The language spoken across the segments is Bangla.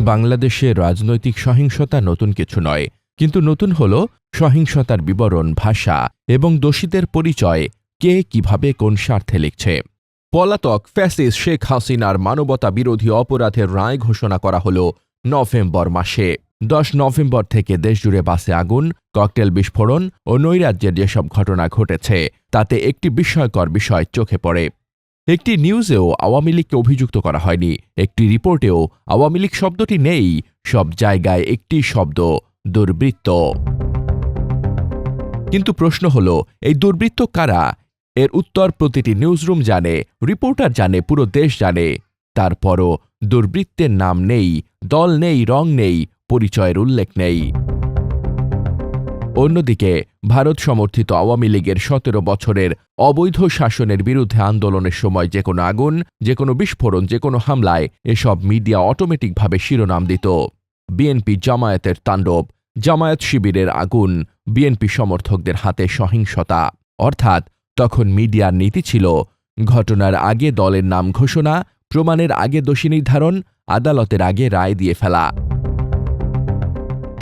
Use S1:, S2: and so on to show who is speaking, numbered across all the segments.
S1: বাংলাদেশে রাজনৈতিক সহিংসতা নতুন কিছু নয়, কিন্তু নতুন হল সহিংসতার বিবরণ, ভাষা এবং দোষীদের পরিচয়, কে কীভাবে কোন স্বার্থে লিখছে। পলাতক ফ্যাসিস শেখ হাসিনার মানবতা বিরোধী অপরাধের রায় ঘোষণা করা হল নভেম্বর মাসে। দশ নভেম্বর থেকে দেশজুড়ে বাসে আগুন, ককটেল বিস্ফোরণ ও নৈরাজ্যের যেসব ঘটনা ঘটেছে, তাতে একটি বিস্ময়কর বিষয় চোখে পড়ে। একটি নিউজেও আওয়ামী লীগকে অভিযুক্ত করা হয়নি। একটি রিপোর্টেও আওয়ামী লীগ শব্দটি নেই। সব জায়গায় একটি শব্দ, দুর্বৃত্ত। কিন্তু প্রশ্ন হল, এই দুর্বৃত্ত কারা? এর উত্তর প্রতিটি নিউজরুম জানে, রিপোর্টার জানে, পুরো দেশ জানে। তারপরও দুর্বৃত্তের নাম নেই, দল নেই, রং নেই, পরিচয়ের উল্লেখ নেই। অন্যদিকে, ভারত সমর্থিত আওয়ামী লীগের সতেরো বছরের অবৈধ শাসনের বিরুদ্ধে আন্দোলনের সময় যে কোনো আগুন, যে কোনো বিস্ফোরণ, যে কোনো হামলায় এসব মিডিয়া অটোমেটিকভাবে শিরোনাম দিত। বিএনপি জামায়াতের তাণ্ডব, জামায়াত শিবিরের আগুন, বিএনপি সমর্থকদের হাতে সহিংসতা। অর্থাৎ তখন মিডিয়ার নীতি ছিল, ঘটনার আগে দলের নাম ঘোষণা, প্রমাণের আগে দোষী নির্ধারণ, আদালতের আগে রায় দিয়ে ফেলা।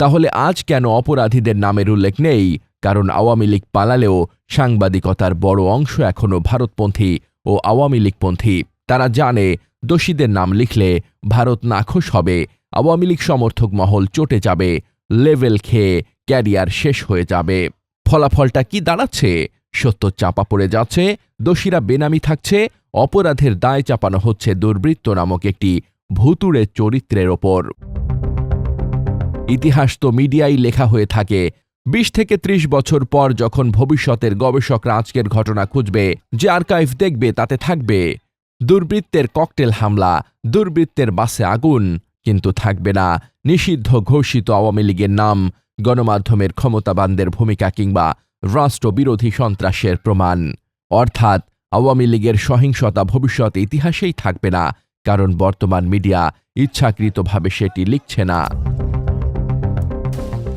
S1: তাহলে আজ কেন অপরাধীদের নামের উল্লেখ নেই? কারণ আওয়ামী লীগ পালালেও সাংবাদিকতার বড় অংশ এখনও ভারতপন্থী ও আওয়ামী লীগপন্থী। তারা জানে, দোষীদের নাম লিখলে ভারত নাখোশ হবে, আওয়ামী লীগ সমর্থক মহল চটে যাবে, লেভেল খেয়ে ক্যারিয়ার শেষ হয়ে যাবে। ফলাফলটা কি দাঁড়াচ্ছে? সত্য চাপা পড়ে যাচ্ছে, দোষীরা বেনামি থাকছে, অপরাধের দায় চাপানো হচ্ছে দুর্বৃত্ত নামক একটি ভুতুড়ে চরিত্রের ওপর। ইতিহাস তো মিডিয়ায় লেখা হয়ে থাকে। বিশ থেকে ত্রিশ বছর পর যখন ভবিষ্যতের গবেষকরা আজকের ঘটনা খুঁজবে, যে আর্কাইভ দেখবে তাতে থাকবে। দুর্বৃত্তের ককটেল হামলা, দুর্বৃত্তের বাসে আগুন, কিন্তু থাকবে না। নিষিদ্ধ ঘোষিত আওয়ামী লীগের নাম, গণমাধ্যমের ক্ষমতাবানদের ভূমিকা কিংবা রাষ্ট্রবিরোধী সন্ত্রাসের প্রমাণ। অর্থাৎ আওয়ামী লীগের সহিংসতা ভবিষ্যৎ ইতিহাসেই থাকবে না, কারণ বর্তমান মিডিয়া ইচ্ছাকৃতভাবে সেটি লিখছে না।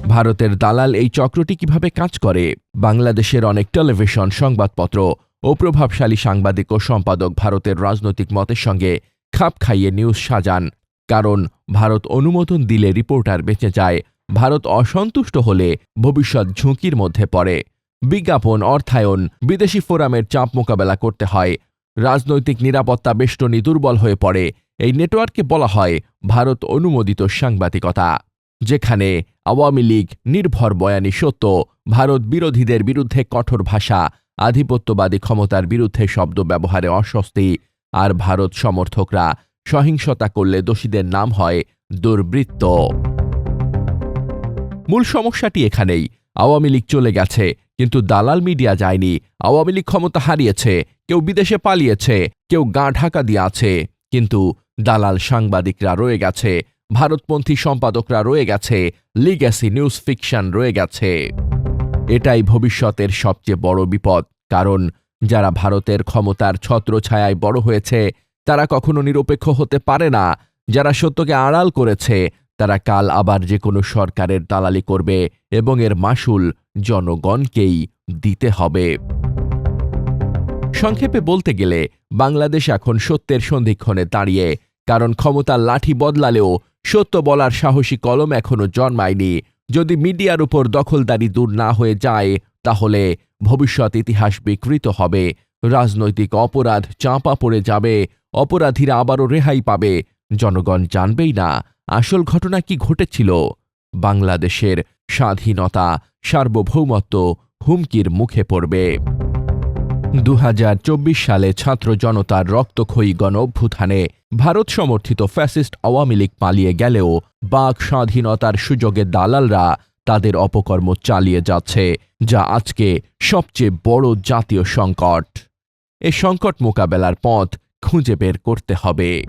S1: ভারতের দালাল এই চক্রটি কীভাবে কাজ করে? বাংলাদেশের অনেক টেলিভিশন সংবাদপত্র ও প্রভাবশালী সাংবাদিক ও সম্পাদক ভারতের রাজনৈতিক মতের সঙ্গে খাপ খাইয়ে নিউজ সাজান। কারণ, ভারত অনুমোদন দিলে রিপোর্টার বেঁচে যায়। ভারত অসন্তুষ্ট হলে ভবিষ্যৎ ঝুঁকির মধ্যে পড়ে। বিজ্ঞাপন, অর্থায়ন, বিদেশি ফোরামের চাপ মোকাবেলা করতে হয়। রাজনৈতিক নিরাপত্তা বেষ্টনী দুর্বল হয়ে পড়ে। এই নেটওয়ার্ককে বলা হয় ভারত অনুমোদিত সাংবাদিকতা। যেখানে আওয়ামী লীগ নির্ভর বয়ানি সত্য, ভারত বিরোধীদের বিরুদ্ধে কঠোর ভাষা, আধিপত্যবাদী ক্ষমতার বিরুদ্ধে শব্দ ব্যবহারে অস্বস্তি, আর ভারত সমর্থকরা সহিংসতা করলে দোষীদের নাম হয় দুর্বৃত্ত। মূল সমস্যাটি এখানেই, আওয়ামী লীগ চলে গেছে, কিন্তু দালাল মিডিয়া যায়নি, আওয়ামী লীগ ক্ষমতা হারিয়েছে, কেউ বিদেশে পালিয়েছে, কেউ গা ঢাকা দিয়ে আছে, কিন্তু দালাল সাংবাদিকরা রয়ে গেছে ভারতপন্থী সম্পাদকরা রয়ে গেছে লিগ্যাসি নিউজ ফিকশন রয়ে গেছে। এটাই ভবিষ্যতের সবচেয়ে বড় বিপদ, কারণ যারা ভারতের ক্ষমতার ছত্রছায়ায় বড় হয়েছে, তারা কখনো নিরপেক্ষ হতে পারে না। যারা সত্যকে আড়াল করেছে, তারা কাল আবার যে কোনো সরকারের দালালি করবে এবং এর মাসুল জনগণকেই দিতে হবে। সংক্ষেপে বলতে গেলে, বাংলাদেশ এখন সত্যের সন্ধিক্ষণে দাঁড়িয়ে, কারণ ক্ষমতার লাঠি বদলালেও সত্য বলার সাহসী কলম এখনও জন্মায়নি। যদি মিডিয়ার উপর দখলদারি দূর না হয়ে যায়, তাহলে ভবিষ্যৎ ইতিহাস বিকৃত হবে। রাজনৈতিক অপরাধ চাপা পড়ে যাবে, অপরাধীরা আবারও রেহাই পাবে। জনগণ জানবেই না, আসল ঘটনা কি ঘটেছিল। বাংলাদেশের স্বাধীনতা, সার্বভৌমত্ব হুমকির মুখে পড়বে। দু হাজার চব্বিশ সালে ছাত্র জনতার রক্তক্ষয়ী গণ ভারত সমর্থিত ফ্যাসিস্ট আওয়ামী লীগ পালিয়ে গেলেও বাক স্বাধীনতার সুযোগে দালালরা তাদের অপকর্ম চালিয়ে যাচ্ছে, যা আজকে সবচেয়ে বড় জাতীয় সংকট। এ সংকট মোকাবেলার পথ খুঁজে বের করতে হবে।